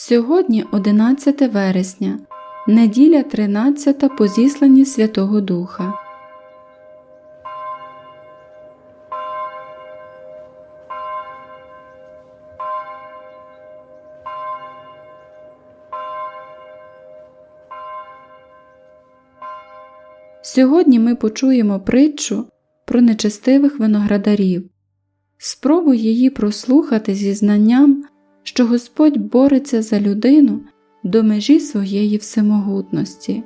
Сьогодні 11 вересня, неділя 13 по зісланні Святого Духа. Сьогодні ми почуємо притчу про нечестивих виноградарів. Спробуй її прослухати зі знанням, що Господь бореться за людину до межі своєї всемогутності,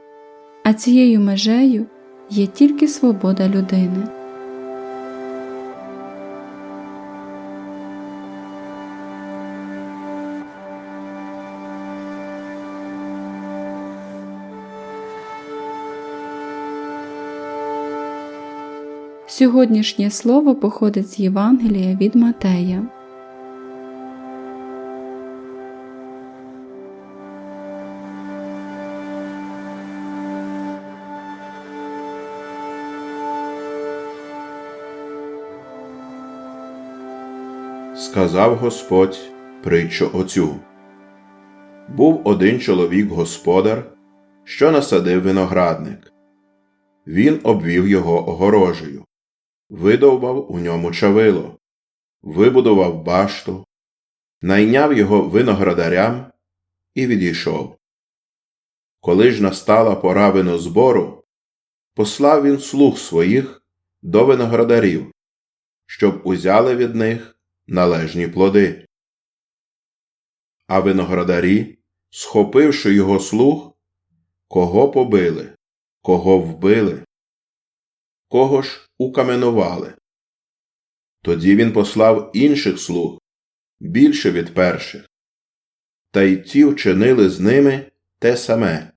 а цією межею є тільки свобода людини. Сьогоднішнє слово походить з Євангелія від Матея. Сказав Господь притчу оцю. Був один чоловік господар, що насадив виноградник. Він обвів його огорожею, видовбав у ньому чавило, вибудував башту, найняв його виноградарям і відійшов. Коли ж настала пора винозбору, послав він слуг своїх до виноградарів, щоб узяли від них належні плоди. А виноградарі, схопивши його слуг, кого побили, кого вбили, кого ж укаменували. Тоді він послав інших слуг більше від перших, та й ті вчинили з ними те саме.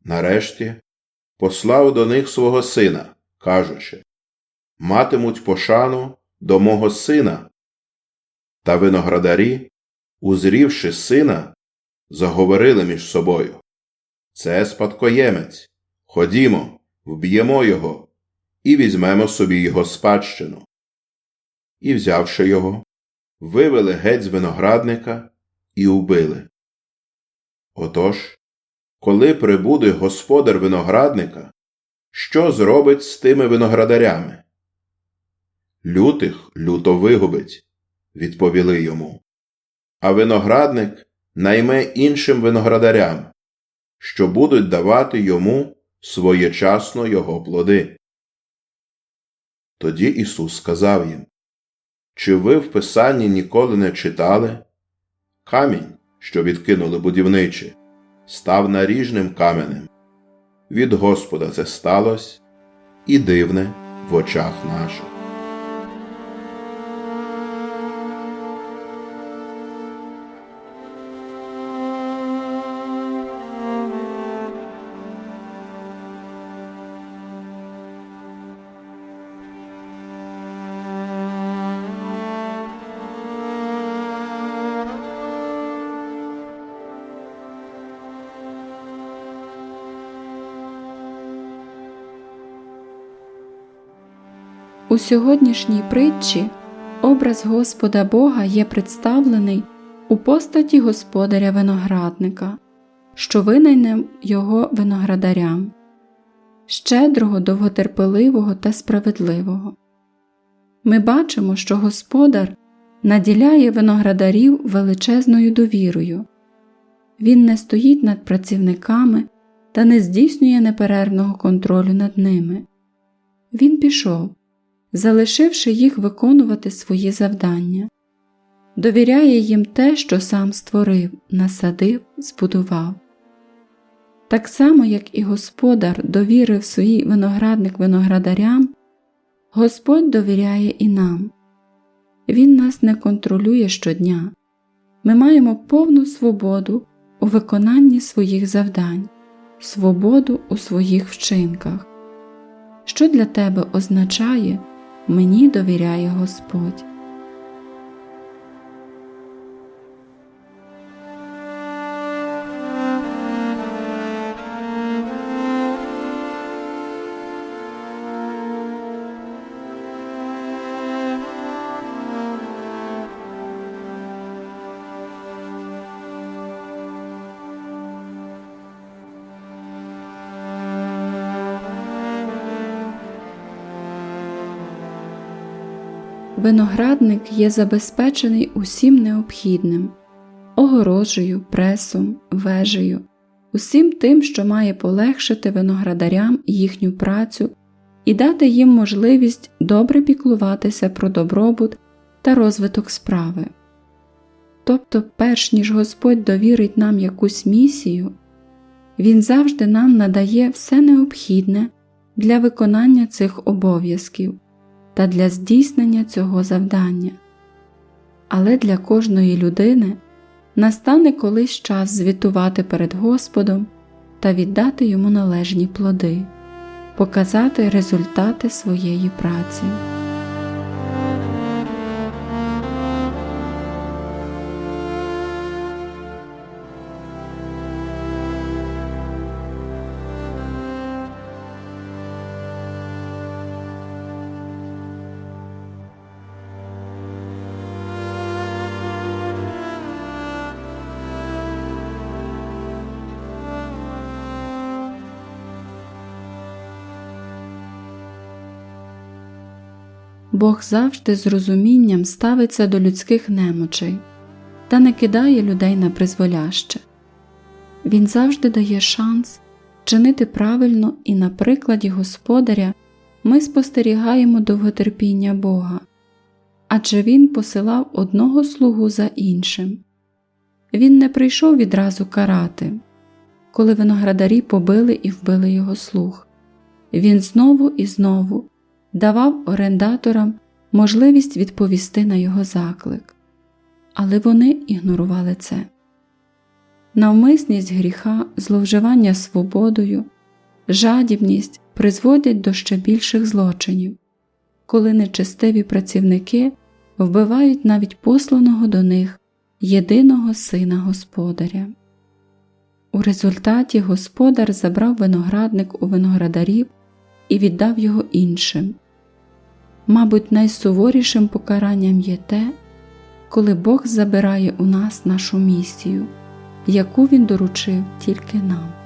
Нарешті послав до них свого сина, кажучи Матимуть пошану до мого сина. Та виноградарі, узрівши сина, заговорили між собою Це спадкоємець. Ходімо, вб'ємо його і візьмемо собі його спадщину. І, взявши його, вивели геть з виноградника і убили. Отож, коли прибуде господар виноградника, що зробить з тими виноградарями? Лютих люто вигубить, відповіли йому. А виноградник найме іншим виноградарям, що будуть давати йому своєчасно його плоди. Тоді Ісус сказав їм Чи ви в Писанні ніколи не читали? Камінь, що відкинули будівничі, став наріжним каменем. Від Господа це сталося і дивне в очах наших. У сьогоднішній притчі образ Господа Бога є представлений у постаті господаря виноградника, що винайняв його виноградарям, щедрого, довготерпеливого та справедливого. Ми бачимо, що господар наділяє виноградарів величезною довірою. Він не стоїть над працівниками та не здійснює неперервного контролю над ними. Він пішов, залишивши їх виконувати свої завдання, довіряє їм те, що сам створив, насадив, збудував. Так само, як і господар довірив свій виноградник виноградарям, Господь довіряє і нам. Він нас не контролює щодня. Ми маємо повну свободу у виконанні своїх завдань, свободу у своїх вчинках. Що для тебе означає мені довіряє Господь. Виноградник є забезпечений усім необхідним огорожею, пресом, вежею, усім тим, що має полегшити виноградарям їхню працю і дати їм можливість добре піклуватися про добробут та розвиток справи. Тобто, перш ніж Господь довірить нам якусь місію, Він завжди нам надає все необхідне для виконання цих обов'язків та для здійснення цього завдання. Але для кожної людини настане колись час звітувати перед Господом та віддати йому належні плоди, показати результати своєї праці. Бог завжди з розумінням ставиться до людських немочей та не кидає людей на призволяще. Він завжди дає шанс чинити правильно і на прикладі Господаря ми спостерігаємо довготерпіння Бога, адже Він посилав одного слугу за іншим. Він не прийшов відразу карати, коли виноградарі побили і вбили його слуг. Він знову і знову давав орендаторам можливість відповісти на його заклик, але вони ігнорували це. Навмисність гріха, зловживання свободою, жадібність призводять до ще більших злочинів, коли нечестиві працівники вбивають навіть посланого до них єдиного сина господаря. У результаті господар забрав виноградник у виноградарів і віддав його іншим. Мабуть, найсуворішим покаранням є те, коли Бог забирає у нас нашу місію, яку Він доручив тільки нам.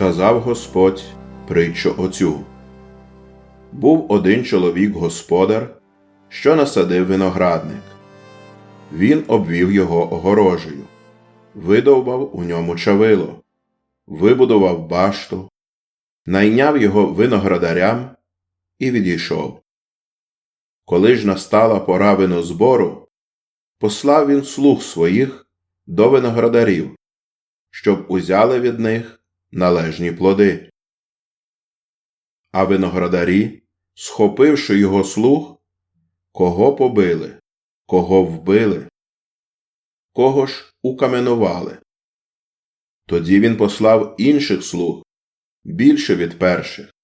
Сказав Господь притчу оцю. Був один чоловік господар, що насадив виноградник. Він обвів його огорожею, видовбав у ньому чавило, вибудував башту, найняв його виноградарям і відійшов. Коли ж настала пора винозбору, послав він слуг своїх до виноградарів, щоб узяли від них належні плоди. А виноградарі, схопивши його слуг, кого побили, кого вбили, кого ж укаменували. Тоді він послав інших слуг більше від перших,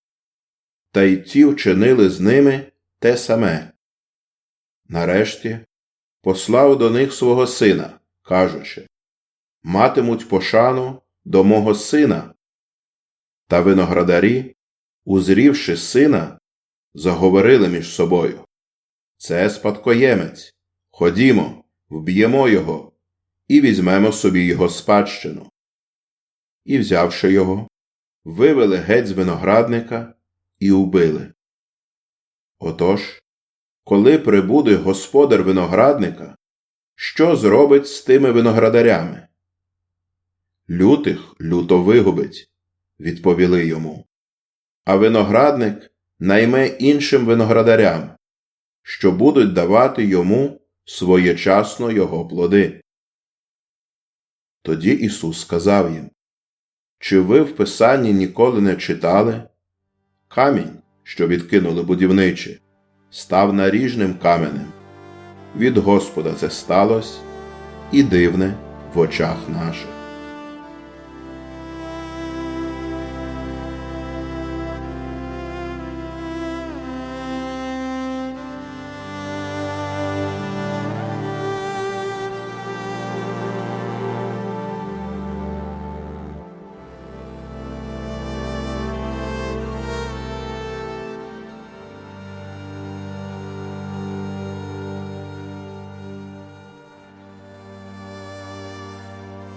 та й ті вчинили з ними те саме. Нарешті послав до них свого сина, кажучи Матимуть пошану до мого сина. Та виноградарі, узрівши сина, заговорили між собою Це спадкоємець. Ходімо, вб'ємо його і візьмемо собі його спадщину. І, взявши його, вивели геть з виноградника і убили. Отож, коли прибуде господар виноградника, що зробить з тими виноградарями? Лютих люто вигубить, відповіли йому. А виноградник найме іншим виноградарям, що будуть давати йому своєчасно його плоди. Тоді Ісус сказав їм Чи ви в Писанні ніколи не читали? Камінь, що відкинули будівничі, став наріжним каменем. Від Господа це сталося і дивне в очах наших.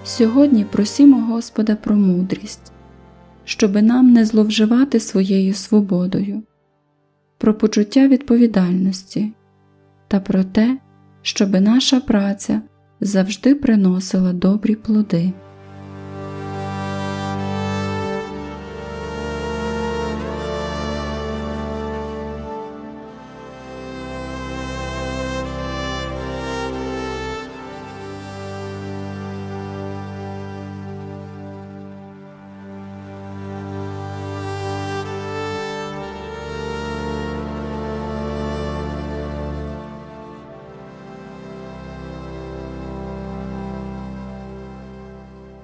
Сьогодні просімо Господа про мудрість, щоби нам не зловживати своєю свободою, про почуття відповідальності та про те, щоби наша праця завжди приносила добрі плоди.